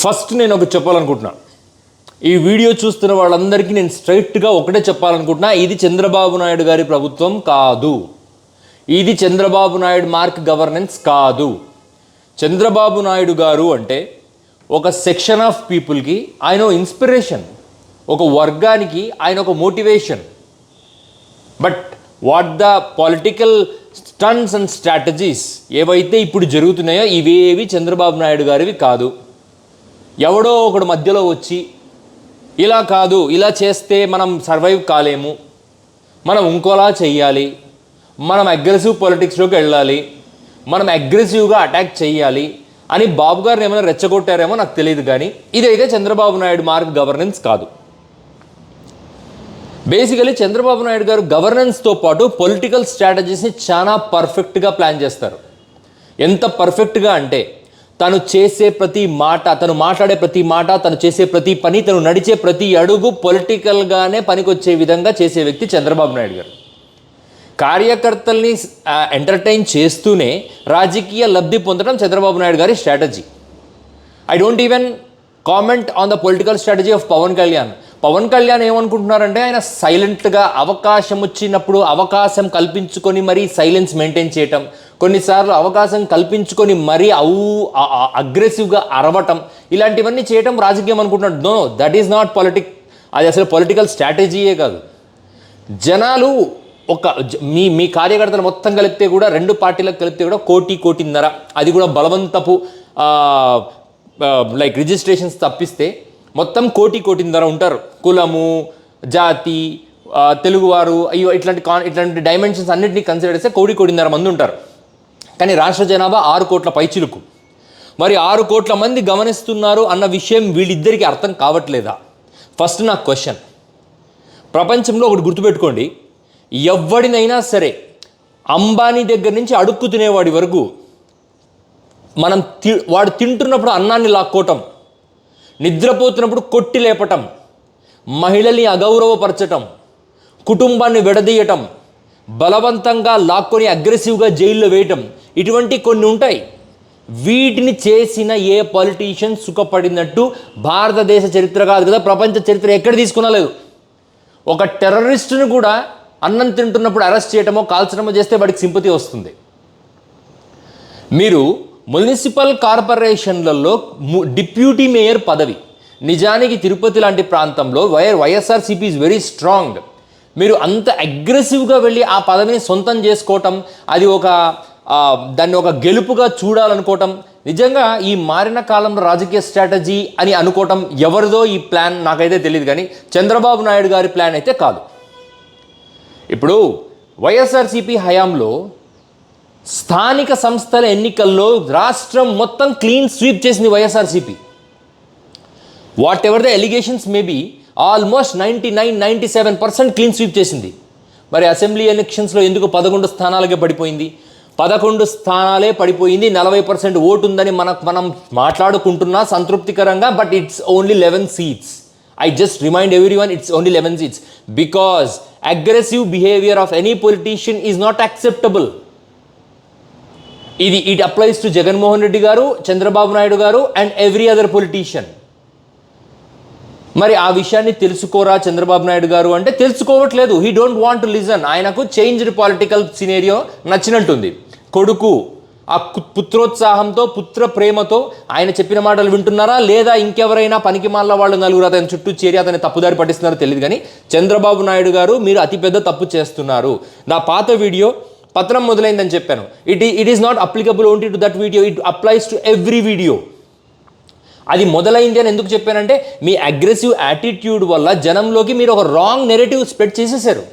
First నేను ఒక చెప్పాలనుకుంటున్నా. ఈ వీడియో చూస్తున్న వాళ్ళందరికీ నేను స్ట్రైట్గా ఒకటే చెప్పాలనుకుంటున్నా ఇది చంద్రబాబు నాయుడు గారి ప్రభుత్వం కాదు. ఇది చంద్రబాబు నాయుడు మార్క్ గవర్నెన్స్ కాదు. చంద్రబాబు నాయుడు గారు అంటే ఒక సెక్షన్ ఆఫ్ పీపుల్కి ఆయన ఇన్స్పిరేషన్ ఒక వర్గానికి ఆయన ఒక motivation. But what the political stance and strategies ఏవైతే ఇప్పుడు జరుగుతున్నాయో ఇవేవి చంద్రబాబు నాయుడు గారివి కాదు. ఎవడో ఒకడు మధ్యలో వచ్చి ఇలా కాదు ఇలా చేస్తే మనం సర్వైవ్ కాలేము. మనం ఇంకోలా చెయ్యాలి. మనం అగ్రెసివ్ పొలిటిక్స్లోకి వెళ్ళాలి. మనం అగ్రెసివ్గా అటాక్ చేయాలి అని బాబు గారిని ఏమైనా రెచ్చగొట్టారేమో నాకు తెలియదు కానీ ఇదైతే చంద్రబాబు నాయుడు మార్క్ గవర్నెన్స్ కాదు. బేసికలీ చంద్రబాబు నాయుడు గారు గవర్నెన్స్తో పాటు పొలిటికల్ స్ట్రాటజీస్ని చాలా పర్ఫెక్ట్గా ప్లాన్ చేస్తారు. ఎంత పర్ఫెక్ట్గా అంటే తను చేసే ప్రతి మాట తను మాట్లాడే ప్రతి మాట తను చేసే ప్రతి పని తను నడిచే ప్రతి అడుగు పొలిటికల్గానే పనికొచ్చే విధంగా చేసే వ్యక్తి చంద్రబాబు నాయుడు గారు. కార్యకర్తల్ని ఎంటర్టైన్ చేస్తూనే రాజకీయ లబ్ధి పొందడం చంద్రబాబు నాయుడు గారి strategy I don't even comment on the political strategy of Pawan Kalyan Pawan Kalyan ఏమనుకుంటున్నారంటే ఆయన సైలెంట్గా అవకాశం వచ్చినప్పుడు అవకాశం కల్పించుకొని మరీ సైలెన్స్ మెయింటైన్ చేయటం. కొన్నిసార్లు అవకాశం కల్పించుకొని మరీ అవు అగ్రెసివ్గా అరవటం. ఇలాంటివన్నీ చేయటం రాజకీయం అనుకుంటున్నాడు. No that is not politic అది అసలు పొలిటికల్ స్ట్రాటజీయే కాదు. జనాలు ఒక జ- మీ మీ కార్యకర్తలు మొత్తం కలిపితే కూడా రెండు పార్టీలకు కలిపితే కూడా కోటి కోటిన్నర. అది కూడా బలవంతపు లైక్ రిజిస్ట్రేషన్స్ తప్పిస్తే మొత్తం కోటి కోటిన్నర ఉంటారు. కులము జాతి తెలుగువారు అయ్యో ఇట్లాంటి కాన్ ఇట్లాంటి డైమెన్షన్స్ అన్నింటినీ కన్సిడర్ చేస్తే కోటి కోటిన్నర మంది ఉంటారు. కానీ రాష్ట్ర జనాభా ఆరు కోట్ల పైచిలుకు మరి ఆరు కోట్ల మంది గమనిస్తున్నారు అన్న విషయం వీళ్ళిద్దరికీ అర్థం కావట్లేదా? ఫస్ట్ నా క్వశ్చన్ ప్రపంచంలో ఒకటి గుర్తుపెట్టుకోండి. ఎవడినైనా సరే అంబానీ దగ్గర నుంచి అడుక్కు తినేవాడి వరకు మనం తి వాడు తింటున్నప్పుడు అన్నాన్ని లాక్కోవటం నిద్రపోతున్నప్పుడు కొట్టి లేపటం మహిళల్ని అగౌరవపరచటం కుటుంబాన్ని విడదీయటం బలవంతంగా లాక్కొని అగ్రెసివ్గా జైల్లో వేయటం ఇటువంటి కొన్ని ఉంటాయి. వీటిని చేసిన ఏ పొలిటీషియన్ సుఖపడినట్టు భారతదేశ చరిత్ర కాదు కదా ప్రపంచ చరిత్ర ఎక్కడ తీసుకున్నా లేదు. ఒక టెర్రరిస్టును కూడా అన్నం తింటున్నప్పుడు అరెస్ట్ చేయటమో కాల్చడమో చేస్తే వాడికి సింపతి వస్తుంది. మీరు మున్సిపల్ కార్పొరేషన్లలో ము- డిప్యూటీ మేయర్ పదవి. నిజానికి తిరుపతి లాంటి ప్రాంతంలో వైర్ వైఎస్ఆర్సీపీ ఈజ్ వెరీ స్ట్రాంగ్ మీరు అంత అగ్రెసివ్గా వెళ్ళి ఆ పదవిని సొంతం చేసుకోవటం అది ఒక దాన్ని ఒక గెలుపుగా చూడాలనుకోవటం నిజంగా ఈ మారిన కాలంలో రాజకీయ స్ట్రాటజీ అని అనుకోవటం ఎవరిదో ఈ ప్లాన్ నాకైతే తెలియదు కానీ చంద్రబాబు నాయుడు గారి ప్లాన్ అయితే కాదు. ఇప్పుడు వైఎస్ఆర్సీపీ హయాంలో స్థానిక సంస్థల ఎన్నికల్లో రాష్ట్రం మొత్తం క్లీన్ స్వీప్ చేసింది YSRCP. Whatever the allegations maybe almost ninety nine ninety seven percent clean sweep చేసింది. మరి అసెంబ్లీ ఎలక్షన్స్లో ఎందుకు పదకొండు స్థానాలకే పడిపోయింది? పదకొండు స్థానాలే పడిపోయింది నలభై పర్సెంట్ ఓటు ఉందని మనకు మనం మాట్లాడుకుంటున్నా సంతృప్తికరంగా but it's only eleven seats I just remind everyone it's only eleven seats because aggressive behaviour of any politician is not acceptable ఇది it applies to Jaganmohan Reddy garu Chandrababu Naidu గారు and every other politician మరి ఆ విషయాన్ని తెలుసుకోరా చంద్రబాబు నాయుడు గారు అంటే తెలుసుకోవట్లేదు. He don't want to listen ఆయనకు changed political scenario నచ్చినట్టుంది. కొడుకు ఆ పుత్రోత్సాహంతో పుత్ర ప్రేమతో ఆయన చెప్పిన మాటలు వింటున్నారా? లేదా ఇంకెవరైనా పనికి మాల వాళ్ళు నలుగురు అతని చుట్టూ చేరి అతని తప్పుదారి పట్టిస్తున్నారో తెలియదు కానీ చంద్రబాబు నాయుడు గారు మీరు అతిపెద్ద తప్పు చేస్తున్నారు. నా పాత వీడియో పత్రం మొదలైందని చెప్పాను. It it is not applicable only to that video it applies to every video అది మొదలైంది అని ఎందుకు చెప్పానంటే మీ అగ్రెసివ్ యాటిట్యూడ్ వల్ల జనంలోకి మీరు ఒక రాంగ్ నెరేటివ్ స్ప్రెడ్ చేసేసారు.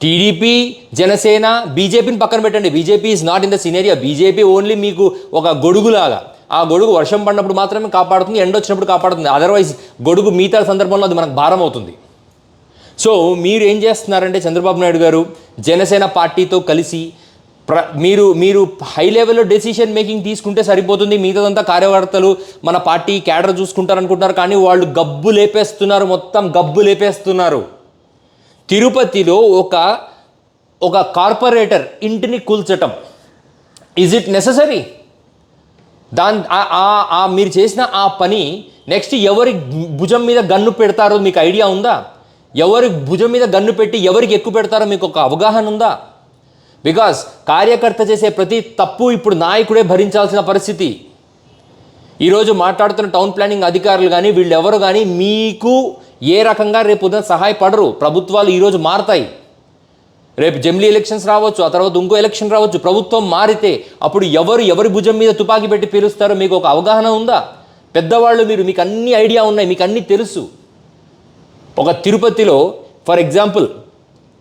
టీడీపీ జనసేన బీజేపీని పక్కన పెట్టండి. BJP is not in the scenario BJP only మీకు ఒక గొడుగులాగా. ఆ గొడుగు వర్షం పడినప్పుడు మాత్రమే కాపాడుతుంది ఎండ వచ్చినప్పుడు కాపాడుతుంది. అదర్వైజ్ గొడుగు మిగతా సందర్భంలో అది మనకు భారం అవుతుంది. సో మీరు ఏం చేస్తున్నారంటే చంద్రబాబు నాయుడు గారు జనసేన పార్టీతో కలిసి ప్ర మీరు మీరు హై లెవెల్లో డెసిషన్ మేకింగ్ తీసుకుంటే సరిపోతుంది మిగతాదంతా కార్యకర్తలు మన పార్టీ క్యాడర్ చూసుకుంటారు అనుకుంటున్నారు కానీ వాళ్ళు గబ్బు లేపేస్తున్నారు మొత్తం గబ్బు లేపేస్తున్నారు. తిరుపతిలో ఒక ఒక కార్పొరేటర్ ఇంటిని కూల్చటం. ఈజ్ ఇట్ నెససరీ దాని మీరు చేసిన ఆ పని నెక్స్ట్ ఎవరి భుజం మీద గన్ను పెడతారో మీకు ఐడియా ఉందా? ఎవరి భుజం మీద గన్ను పెట్టి ఎవరికి ఎక్కువ పెడతారో మీకు ఒక అవగాహన ఉందా? బికాస్ కార్యకర్త చేసే ప్రతి తప్పు ఇప్పుడు నాయకుడే భరించాల్సిన పరిస్థితి. ఈరోజు మాట్లాడుతున్న టౌన్ ప్లానింగ్ అధికారులు కానీ వీళ్ళెవరు కానీ మీకు ఏ రకంగా రేపు ఉదయం సహాయపడరు. ప్రభుత్వాలు ఈరోజు మారతాయి. రేపు జమిలీ ఎలక్షన్స్ రావచ్చు ఆ తర్వాత ఇంకో ఎలక్షన్ రావచ్చు. ప్రభుత్వం మారితే అప్పుడు ఎవరు ఎవరి భుజం మీద తుపాకీ పెట్టి పీలుస్తారో మీకు ఒక అవగాహన ఉందా? పెద్దవాళ్ళు మీరు మీకు అన్ని ఐడియా ఉన్నాయి మీకు అన్నీ తెలుసు. ఒక తిరుపతిలో ఫర్ ఎగ్జాంపుల్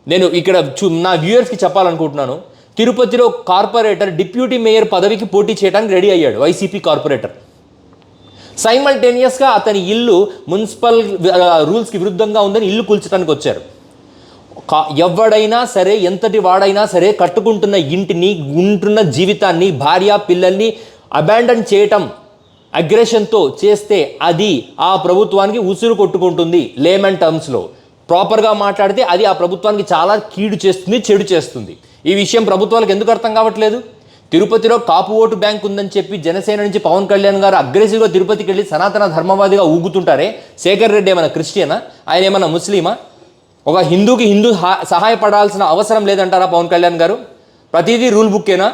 నేను ఇక్కడ చూ నా వ్యూయర్స్కి చెప్పాలనుకుంటున్నాను. తిరుపతిలో కార్పొరేటర్ డిప్యూటీ మేయర్ పదవికి పోటీ చేయడానికి రెడీ అయ్యాడు వైసీపీ కార్పొరేటర్. సైమల్టేనియస్గా అతని ఇల్లు మున్సిపల్ రూల్స్కి విరుద్ధంగా ఉందని ఇల్లు కూల్చడానికి వచ్చారు. కా- ఎవడైనా సరే ఎంతటి వాడైనా సరే కట్టుకుంటున్న ఇంటిని ఉంటున్న జీవితాన్ని భార్య పిల్లల్ని అబాండన్ చేయటం అగ్రెషన్తో చేస్తే అది ఆ ప్రభుత్వానికి ఉసురు కొట్టుకుంటుంది లేమన్ టర్మ్స్లో ప్రాపర్గా మాట్లాడితే అది ఆ ప్రభుత్వానికి చాలా కీడు చేస్తుంది చెడు చేస్తుంది. ఈ విషయం ప్రభుత్వాలకు ఎందుకు అర్థం కావట్లేదు? తిరుపతిలో కాపు ఓటు బ్యాంక్ ఉందని చెప్పి జనసేన నుంచి పవన్ కళ్యాణ్ గారు అగ్రెసివ్గా తిరుపతికి వెళ్ళి సనాతన ధర్మవాదిగా ఊగుతుంటారే? శేఖర్ రెడ్డి ఏమైనా క్రిస్టియనా? ఆయన ఏమైనా ముస్లిమా? ఒక హిందూకి హిందూ హా- సహాయపడాల్సిన అవసరం లేదంటారా పవన్ కళ్యాణ్ గారు? ప్రతిదీ రూల్ బుక్కేనా?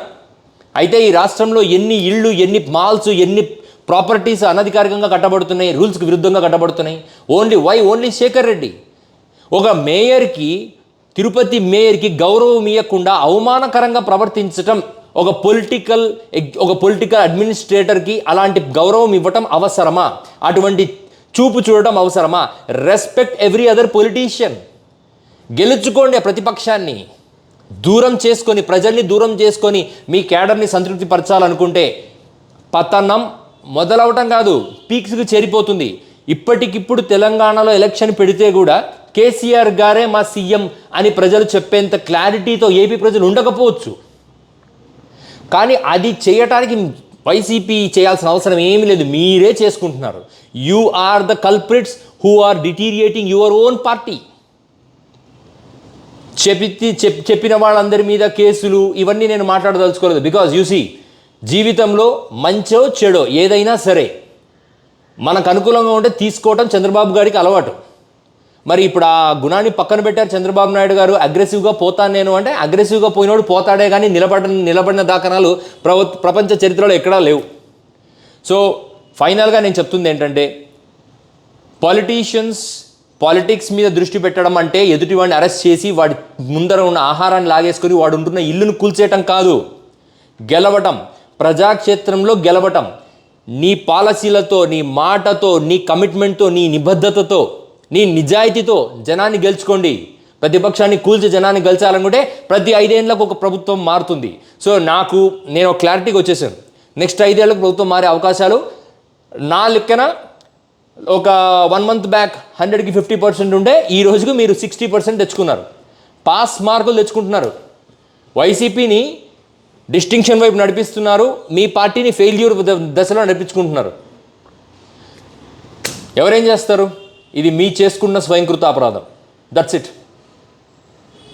అయితే ఈ రాష్ట్రంలో ఎన్ని ఇళ్ళు ఎన్ని మాల్స్ ఎన్ని ప్రాపర్టీస్ అనధికారికంగా కట్టబడుతున్నాయి రూల్స్కి విరుద్ధంగా కట్టబడుతున్నాయి. Only why only Shekar Reddy ఒక మేయర్కి తిరుపతి మేయర్కి గౌరవం ఇవ్వకుండా అవమానకరంగా ప్రవర్తించటం ఒక పొలిటికల్ ఒక పొలిటికల్ అడ్మినిస్ట్రేటర్కి అలాంటి గౌరవం ఇవ్వటం అవసరమా? అటువంటి చూపు చూడటం అవసరమా? రెస్పెక్ట్ ఎవ్రీ అదర్ పొలిటీషియన్ గెలుచుకోండి ఆ ప్రతిపక్షాన్ని. దూరం చేసుకొని ప్రజల్ని దూరం చేసుకొని మీ క్యాడర్ని సంతృప్తి పరచాలనుకుంటే పతనం మొదలవటం కాదు పీక్స్కి చేరిపోతుంది. ఇప్పటికిప్పుడు తెలంగాణలో ఎలక్షన్ పెడితే కూడా కేసీఆర్ గారే మా సీఎం అని ప్రజలు చెప్పేంత క్లారిటీతో ఏపీ ప్రజలు ఉండకపోవచ్చు. కానీ అది చేయటానికి వైసీపీ చేయాల్సిన అవసరం ఏమీ లేదు. మీరే చేసుకుంటున్నారు. You are the culprits who are deteriorating your own party చెప్పి చెప్ చెప్పిన వాళ్ళందరి మీద కేసులు ఇవన్నీ నేను మాట్లాడదలుచుకోలేదు. బికాజ్ సీ జీవితంలో మంచో చెడో ఏదైనా సరే. మనకు అనుకూలంగా ఉంటే తీసుకోవటం చంద్రబాబు గారికి అలవాటు. మరి ఇప్పుడు ఆ గుణాన్ని పక్కన పెట్టారు చంద్రబాబు నాయుడు గారు అగ్రెసివ్గా పోతాను నేను అంటే అగ్రెసివ్గా పోయినోడు పోతాడే కానీ నిలబడ నిలబడిన దాఖనాలు ప్రవ ప్రపంచ చరిత్రలో ఎక్కడా లేవు. సో ఫైనల్గా నేను చెప్తుంది ఏంటంటే పాలిటీషియన్స్ పాలిటిక్స్ మీద దృష్టి పెట్టడం అంటే ఎదుటి వాడిని అరెస్ట్ చేసి వాడి ముందర ఉన్న ఆహారాన్ని లాగేసుకొని వాడు ఉంటున్న ఇల్లును కూల్చేయటం కాదు. గెలవటం. ప్రజాక్షేత్రంలో గెలవటం. నీ పాలసీలతో నీ మాటతో నీ కమిట్మెంట్తో నీ నిబద్ధతతో నీ నిజాయితీతో జనాన్ని గెలుచుకోండి. ప్రతిపక్షాన్ని కూల్చి జనాన్ని గెలిచాలనుకుంటే ప్రతి ఐదేళ్ళకు ఒక ప్రభుత్వం మారుతుంది. సో నాకు నేను క్లారిటీకి వచ్చేసాను. నెక్స్ట్ ఐదేళ్ళకు ప్రభుత్వం మారే అవకాశాలు నా లెక్కన ఒక వన్ మంత్ బ్యాక్ హండ్రెడ్కి ఫిఫ్టీ పర్సెంట్ ఉంటే ఈ రోజుకు మీరు సిక్స్టీ పర్సెంట్ తెచ్చుకున్నారు. పాస్ మార్కులు తెచ్చుకుంటున్నారు. వైసీపీని డిస్టింక్షన్ వైపు నడిపిస్తున్నారు. మీ పార్టీని ఫెయిల్యూర్ దశలో నడిపించుకుంటున్నారు. ఎవరేం చేస్తారు? ఇది మీ చేసుకున్న స్వయంకృత అపరాధం. That's it